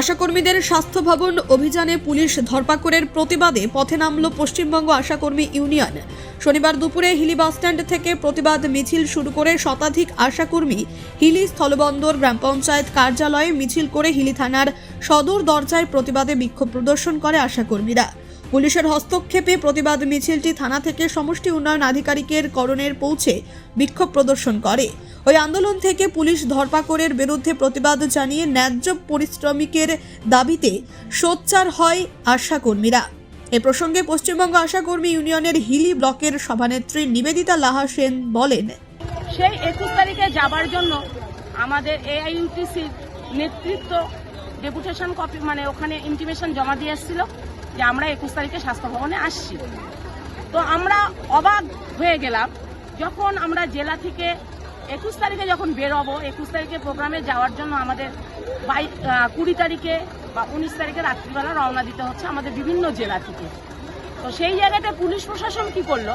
আশাকর্মীদের স্বাস্থ্য ভবন অভিযানে পুলিশ ধরপাকড়ের প্রতিবাদে পথে নামল পশ্চিমবঙ্গ আশাকর্মী ইউনিয়ন। শনিবার দুপুরে হিলি বাসস্ট্যান্ড থেকে প্রতিবাদ মিছিল শুরু করে শতাধিক আশাকর্মী হিলি স্থলবন্দর গ্রাম পঞ্চায়েত কার্যালয়ে মিছিল করে হিলি থানার সদর দরজায় প্রতিবাদে বিক্ষোভ প্রদর্শন করে আশাকর্মীরা। পুলিশের হস্তক্ষেপে প্রতিবাদ মিছিলটি থানা থেকে সমষ্টি উন্নয়ন আধিকারিকের করণের পৌঁছে বিক্ষোভ প্রদর্শন করে। ওই আন্দোলন থেকে পুলিশ ধরপাকড়ের বিরুদ্ধে প্রতিবাদ জানিয়ে ন্যায্য পরিশ্রমিকের দাবিতে সোচ্চার হয় আশাকর্মীরা। এ প্রসঙ্গে পশ্চিমবঙ্গ আশাকর্মী ইউনিয়নের হিলি ব্লকের সভানেত্রী নিবেদিতা লাহা সেন বলেন, সেই একুশ তারিখে যাবার জন্য আমাদের এআইইউটিসির নেতৃত্ব ডেপুটেশন কপি মানে ওখানে ইন্টিমেশন জমা দিয়ে এসেছিল। যে আমরা একুশ তারিখে স্বাস্থ্য ভবনে আসছি। তো আমরা অবাক হয়ে গেলাম যখন আমরা জেলা থেকে একুশ তারিখে যখন বেরোবো, একুশ তারিখে প্রোগ্রামে যাওয়ার জন্য আমাদের বাই কুড়ি তারিখে বা উনিশ তারিখে রাত্রিবেলা রওনা দিতে হচ্ছে আমাদের বিভিন্ন জেলা থেকে। তো সেই জায়গাতে পুলিশ প্রশাসন কি করল?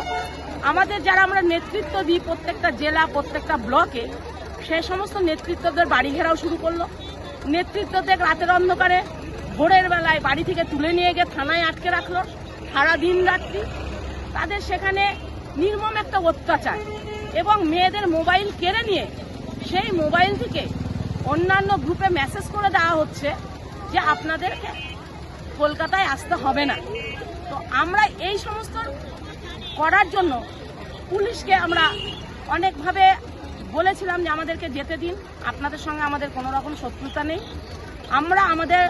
আমাদের যারা আমরা নেতৃত্ব দিই প্রত্যেকটা জেলা, প্রত্যেকটা ব্লকে, সে সমস্ত নেতৃত্বদের বাড়ি ঘেরাও শুরু করল। নেতৃত্বদের রাতের অন্ধকারে ভোরের বেলায় বাড়ি থেকে তুলে নিয়ে গিয়ে থানায় আটকে রাখল। সারা দিন রাত্রি তাদের সেখানে নির্মম একটা অত্যাচার এবং মেয়েদের মোবাইল কেড়ে নিয়ে সেই মোবাইল থেকে অন্যান্য গ্রুপে মেসেজ করে দেওয়া হচ্ছে যে আপনাদেরকে কলকাতায় আসতে হবে না। তো আমরা এই সমস্ত করার জন্য পুলিশকে আমরা অনেকভাবে বলেছিলাম যে আমাদেরকে যেতে দিন। আপনাদের সঙ্গে আমাদের কোনো রকম শত্রুতা নেই। আমরা আমাদের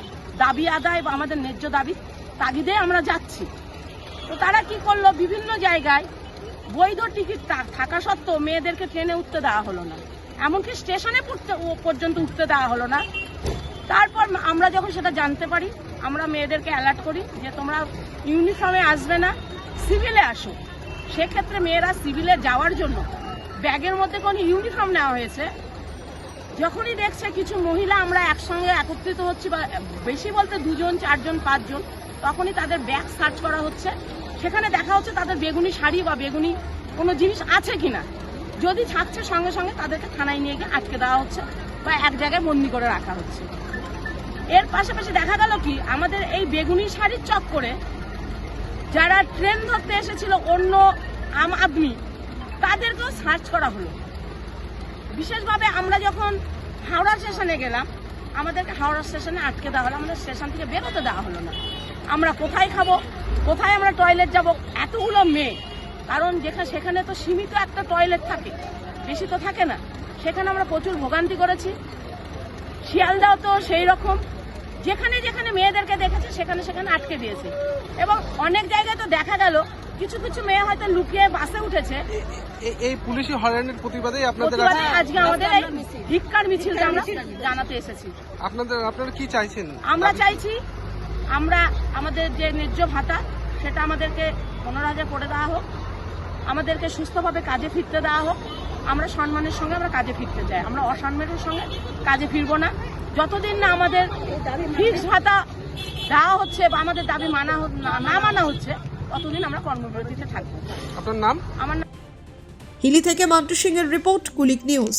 দাবি আদায় বা আমাদের ন্যায্য দাবি তাগিদে আমরা যাচ্ছি। তো তারা কি করল? বিভিন্ন জায়গায় বৈধ টিকিট থাকা সত্ত্বেও মেয়েদেরকে ট্রেনে উঠতে দেওয়া হলো না। এমনকি স্টেশনে পর্যন্ত উঠতে দেওয়া হলো না। তারপর আমরা যখন সেটা জানতে পারি, আমরা মেয়েদেরকে অ্যালার্ট করি যে তোমরা ইউনিফর্মে আসবে না সিভিলে আসো। সেক্ষেত্রে মেয়েরা সিভিলে যাওয়ার জন্য ব্যাগের মধ্যে কোনো ইউনিফর্ম নেওয়া হয়েছে। যখনই দেখছে কিছু মহিলা আমরা একসঙ্গে একত্রিত হচ্ছি বা বেশি বলতে দুজন, চারজন, পাঁচজন, তখনই তাদের ব্যাগ সার্চ করা হচ্ছে। সেখানে দেখা হচ্ছে তাদের বেগুনি শাড়ি বা বেগুনি কোনো জিনিস আছে কিনা। যদি থাকছে সঙ্গে সঙ্গে তাদেরকে থানায় নিয়ে গিয়ে আটকে দেওয়া হচ্ছে বা এক জায়গায় বন্দি করে রাখা হচ্ছে। এর পাশাপাশি দেখা গেল কি, আমাদের এই বেগুনি শাড়ির চক্করে যারা ট্রেন ধরতে এসেছিল অন্য আম, আদমি, তাদেরকেও সার্চ করা হলো। বিশেষভাবে আমরা যখন হাওড়া স্টেশনে গেলাম, আমাদেরকে হাওড়া স্টেশনে আটকে দেওয়া হলো, আমাদের স্টেশন থেকে বেরোতে দেওয়া হলো না। আমরা কোথায় খাব? কোথায় আমরা টয়লেট যাব? এতগুলো মেয়ে। কারণ যেখানে সেখানে তো সীমিত একটা টয়লেট থাকে, বেশি তো থাকে না। সেখানে আমরা প্রচুর ভোগান্তি করেছি। শিয়ালদাও তো সেই রকম। যেখানে যেখানে মেয়েদেরকে দেখেছে, সেখানে সেখানে আটকে দিয়েছে। এবং অনেক জায়গায় তো দেখা গেল কিছু কিছু মেয়ে হয়তো লুকিয়ে বাসে উঠেছে। এই পুলিশি হয়রানির প্রতিবাদেই আপনাদের প্রতিবাদে আজকে- আমাদের ধিক্কার আমরা জানাতে এসেছি। আপনাদের আপনারা কি চাইছেন? আমরা চাইছি আমরা আমাদের যে ন্যায্য ভাতা সেটা আমাদেরকে পনেরো হাজার করে দেওয়া হোক। আমাদেরকে সুস্থভাবে কাজে ফিরতে দেওয়া হোক। আমরা সম্মানের সঙ্গে আমরা কাজে ফিরতে চাই। আমরা অসম্মানের সঙ্গে কাজে ফিরবো না। যতদিন না আমাদের ফিক্স ভাতা দেওয়া হচ্ছে বা আমাদের দাবি মানা না মানা হচ্ছে ততদিন আমরা কর্মবিরতিতে থাকব। আপনার নাম? আমার নাম হিলি থেকে মান্টু সিং এর রিপোর্ট কুলিক নিউজ।